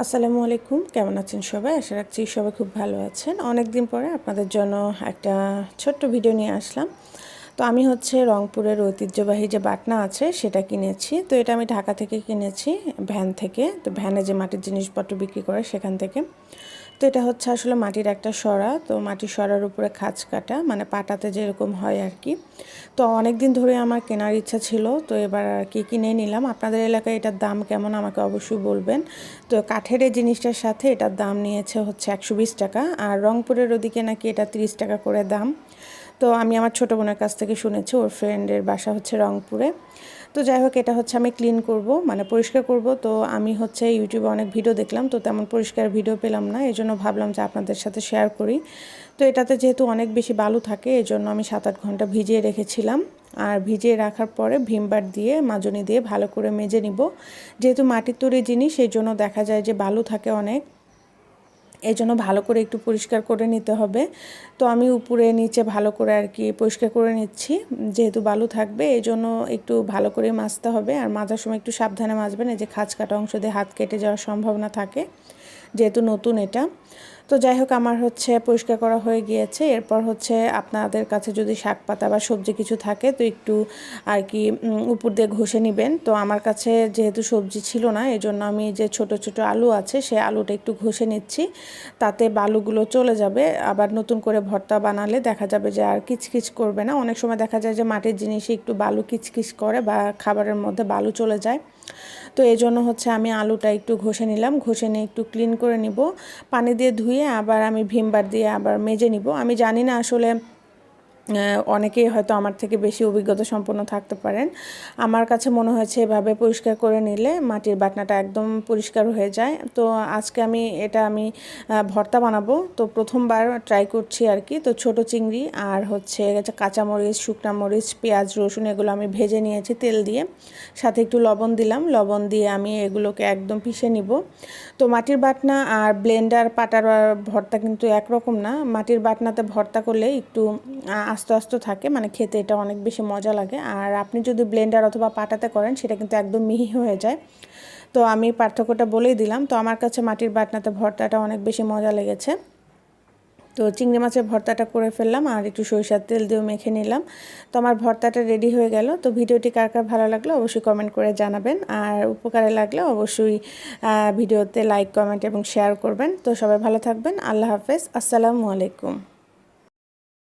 আসসালামু আলাইকুম। কেমন আছেন সবাই? আশা রাখছি সবাই খুব ভালো আছেন। অনেক দিন পরে আপনাদের জন্য একটা ছোট্ট ভিডিও নিয়ে আসলাম। তো আমি হচ্ছে রংপুরের ঐতিহ্যবাহী যে বাটনা আছে, সেটা কিনেছি। তো এটা আমি ঢাকা থেকে কিনেছি, ভ্যান থেকে। তো ভ্যানে যে মাটির জিনিসপত্র বিক্রি করে সেখান থেকে। তো এটা হচ্ছে আসলে মাটির একটা সরা। তো মাটির সরার উপরে খাঁচ কাটা মানে পাটাতে যেরকম হয় আর কি তো অনেক দিন ধরে আমার কেনার ইচ্ছা ছিল, তো এবার আর কি কিনে নিলাম। আপনাদের এলাকায় এটার দাম কেমন আমাকে অবশ্যই বলবেন। তো কাঠের এই জিনিসটার সাথে এটার দাম নিয়েছে হচ্ছে একশো বিশ টাকা, আর রংপুরের ওদিকে নাকি এটা তিরিশ টাকা করে দাম। তো আমি আমার ছোটো বোনের কাছ থেকে শুনেছি, ওর ফ্রেন্ডের বাসা হচ্ছে রংপুরে। তো যাই হোক, এটা হচ্ছে আমি ক্লিন করব মানে পরিষ্কার করব। তো আমি হচ্ছে ইউটিউবে অনেক ভিডিও দেখলাম, তো তেমন পরিষ্কার ভিডিও পেলাম না এই জন্য ভাবলাম যে আপনাদের সাথে শেয়ার করি। তো এটাতে যেহেতু অনেক বেশি বালু থাকে এই জন্য আমি সাত আট ঘণ্টা ভিজিয়ে রেখেছিলাম। আর ভিজিয়ে রাখার পরে ভিমবার দিয়ে, মাজনি দিয়ে ভালো করে মেজে নিব। যেহেতু মাটির তৈরি জিনিস সেই জন্য দেখা যায় যে বালু থাকে অনেক। জন্য ভালো করে একটু পরিষ্কার করে নিতে হবে। তো আমি উপরে নিচে ভালো করে আর কি পরিষ্কার করে নিচ্ছি। যেহেতু বালু থাকবে এই জন্য একটু ভালো করে মাজতে হবে। আর মাজার সময় একটু সাবধানে মাজবেন, এই যে খাঁচ কাটা অংশ দিয়ে হাত কেটে যাওয়ার সম্ভাবনা থাকে, যেহেতু নতুন এটা। তো যাই হোক, আমার হচ্ছে পরিষ্কার করা হয়ে গিয়েছে। এরপর হচ্ছে আপনাদের কাছে যদি শাক পাতা বা সবজি কিছু থাকে, তো একটু আর কি উপর দিয়ে ঘষে নেবেন। তো আমার কাছে যেহেতু সবজি ছিল না এই জন্য আমি যে ছোট ছোট আলু আছে, সে আলুটা একটু ঘষে নিচ্ছি। তাতে বালুগুলো চলে যাবে। আবার নতুন করে ভর্তা বানালে দেখা যাবে যে আর কিচকিচ করবে না। অনেক সময় দেখা যায় যে মাটির জিনিসে একটু বালু কিচকিচ করে বা খাবারের মধ্যে বালু চলে যায়। তো এই জন্য হচ্ছে আমি আলুটা একটু ঘষে নিলাম। ঘষে নিয়ে একটু ক্লিন করে নিব। পানি দিয়ে ধুয়ে আবার আমি ভিমবার দিয়ে আবার মেজে নিব। আমি জানি না আসলে অনেকেই হয়তো আমার থেকে বেশি অভিজ্ঞতা সম্পন্ন থাকতে পারেন। আমার কাছে মনে হয়েছে এভাবে পরিষ্কার করে নিলে মাটির বাটনাটা একদম পরিষ্কার হয়ে যায়। তো আজকে আমি এটা আমি ভর্তা বানাবো। তো প্রথমবার ট্রাই করছি আর কি। তো ছোট চিংড়ি আর হচ্ছে কাঁচামরিচ, শুকনা মরিচ, পেঁয়াজ, রসুন এগুলো আমি ভেজে নিয়েছি তেল দিয়ে। সাথে একটু লবণ দিলাম। লবণ দিয়ে আমি এগুলোকে একদম পিষে নিব। তো মাটির বাটনা আর ব্লেন্ডার পাটার ভর্তা কিন্তু একরকম না। মাটির বাটনাতে ভর্তা করলে একটু আস্তে আস্তে থাকে মানে খেতে এটা অনেক বেশি মজা লাগে। আর আপনি যদি ব্লেন্ডার অথবা পাটাতে করেন, সেটা কিন্তু একদম মিহি হয়ে যায়। তো আমি পার্থক্যটা বলেই দিলাম। তো আমার কাছে মাটির বাটনাতে ভর্তাটা অনেক বেশি মজা লেগেছে। তো চিংড়ি মাছের ভর্তাটা করে ফেললাম আর একটু সরিষার তেল দিয়েও মেখে নিলাম। তো আমার ভর্তাটা রেডি হয়ে গেল। তো ভিডিওটি কার কার ভালো লাগল অবশ্যই কমেন্ট করে জানাবেন। আর উপকারে লাগলে অবশ্যই ভিডিওতে লাইক কমেন্ট এবং শেয়ার করবেন। তো সবাই ভালো থাকবেন। আল্লাহ হাফেজ। আসসালামু আলাইকুম।